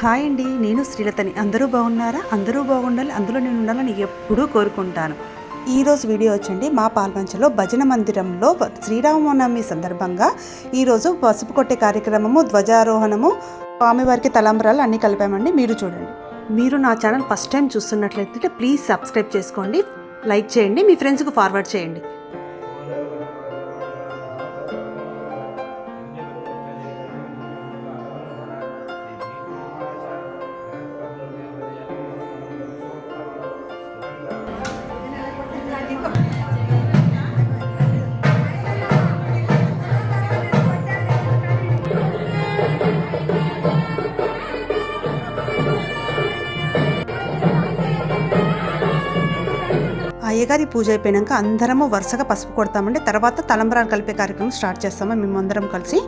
Hi అండి నేను శ్రీలతని. అందరూ బాగున్నారా? అందరూ బాగుండాలి అందులో నేను ఉండాలని ఎప్పుడూ కోరుకుంటాను. ఈరోజు వీడియో వచ్చండి మా పాల్వంచలో భజన మందిరంలో శ్రీరామనవమి సందర్భంగా ఈరోజు పసుపు కొట్టే కార్యక్రమము ధ్వజారోహణము స్వామివారికి తలంబరాలు అన్నీ కలిపామండి. మీరు చూడండి. మీరు నా ఛానల్ ఫస్ట్ టైం చూస్తున్నట్లయితే ప్లీజ్ సబ్స్క్రైబ్ చేసుకోండి లైక్ చేయండి మీ ఫ్రెండ్స్కి ఫార్వర్డ్ చేయండి. అయ్యగారి పూజ అయిపోయాక అందరము వరుసగా పసుపు కొడతామండి. తర్వాత తలంబరాలు కలిపే కార్యక్రమం స్టార్ట్ చేస్తాము. మేము అందరం కలిసి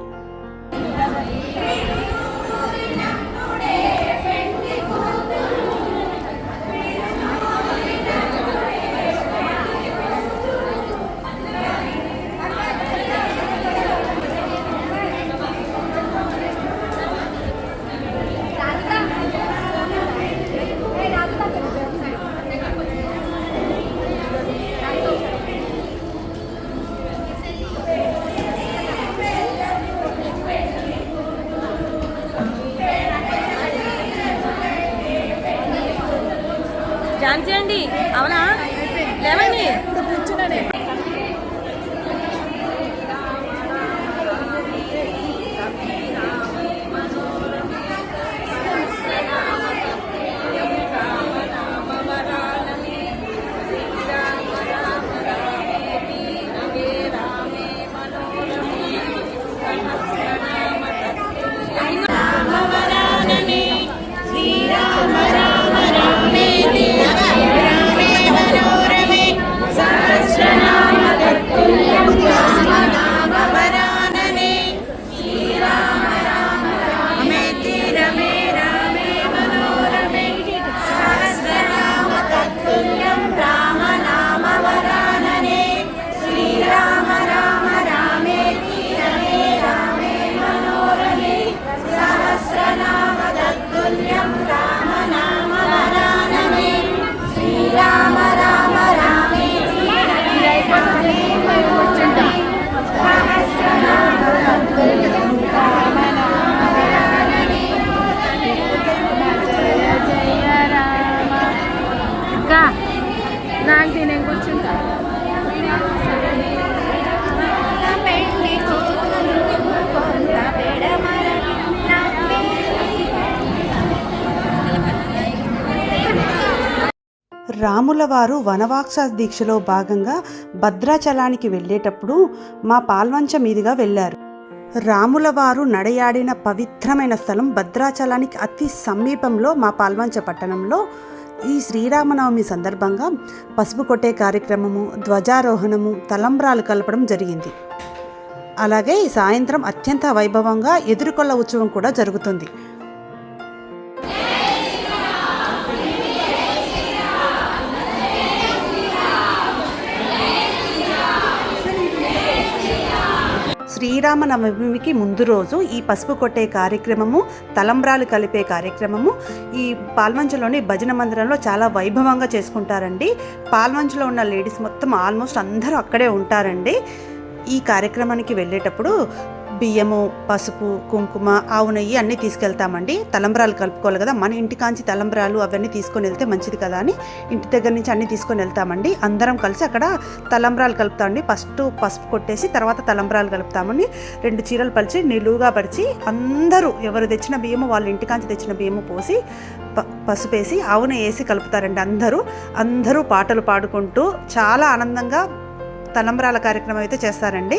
రాములవారు వనవాక్ష దీక్షలో భాగంగా భద్రాచలానికి వెళ్ళేటప్పుడు మా పాల్వంచ మీదుగా వెళ్ళారు. రాములవారు నడయాడిన పవిత్రమైన స్థలం భద్రాచలానికి అతి సమీపంలో మా పాల్వంచ పట్టణంలో. ఈ శ్రీరామనవమి సందర్భంగా పసుపు కొట్టే కార్యక్రమము ధ్వజారోహణము తలంబ్రాలు కలపడం జరిగింది. అలాగే ఈ సాయంత్రం అత్యంత వైభవంగా ఎదురుకొల్ల ఉత్సవం కూడా జరుగుతుంది. శ్రీరామనవమికి ముందు రోజు ఈ పసుపు కొట్టే కార్యక్రమము తలంబ్రాలు కలిపే కార్యక్రమము ఈ పాల్వంచలోని భజన మందిరంలో చాలా వైభవంగా చేసుకుంటారండి. పాల్వంచలో ఉన్న లేడీస్ మొత్తం ఆల్మోస్ట్ అందరూ అక్కడే ఉంటారండి. ఈ కార్యక్రమానికి వెళ్ళేటప్పుడు బియ్యము పసుపు కుంకుమ ఆవు నెయ్యి అన్నీ తీసుకెళ్తామండి. తలంబ్రాలు కలుపుకోవాలి కదా మన ఇంటి కాంచి తలంబ్రాలు అవన్నీ తీసుకొని వెళ్తే మంచిది కదా అని ఇంటి దగ్గర నుంచి అన్నీ తీసుకొని వెళ్తామండి. అందరం కలిసి అక్కడ తలంబ్రాలు కలుపుతామండి. ఫస్ట్ పసుపు కొట్టేసి తర్వాత తలంబ్రాలు కలుపుతామని రెండు చీరలు పలిచి నిలువుగా పరిచి అందరూ ఎవరు తెచ్చిన బియ్యము వాళ్ళ ఇంటి కాంచి తెచ్చిన బియ్యము పోసి ప పసుపు వేసి ఆవును వేసి కలుపుతారండి అందరూ. అందరూ పాటలు పాడుకుంటూ చాలా ఆనందంగా తలంబ్రాల కార్యక్రమం అయితే చేస్తారండి.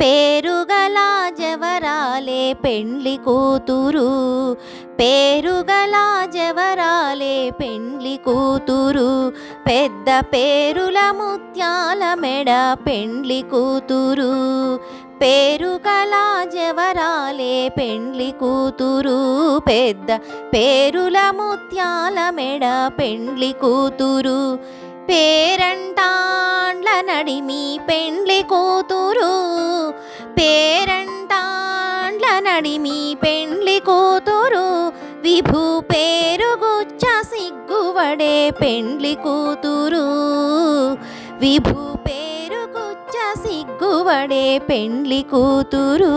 పేరుగల జవరాలే పెండ్లి కూతురు. పేరుగల జవరాలే పెండ్లి కూతురు. పెద్ద పేరుల ముత్యాల మెడ పెండ్లి కూతురు. పేరుగల జవరాలే పెండ్లి కూతురు. పెద్ద పేరుల ముత్యాల మెడ పెండ్లి కూతురు. పేరంటాండ్ల నడిమి పెండ్లి కూతురు. పేరంటాండ్ల నడిమి పెండ్లి కూతురు. విభూ పేరుగుచ్చ సిగ్గువడే పెండ్లి కూతురు. విభూ పేరుగుచ్చ సిగ్గువడే పెండ్లి కూతురు.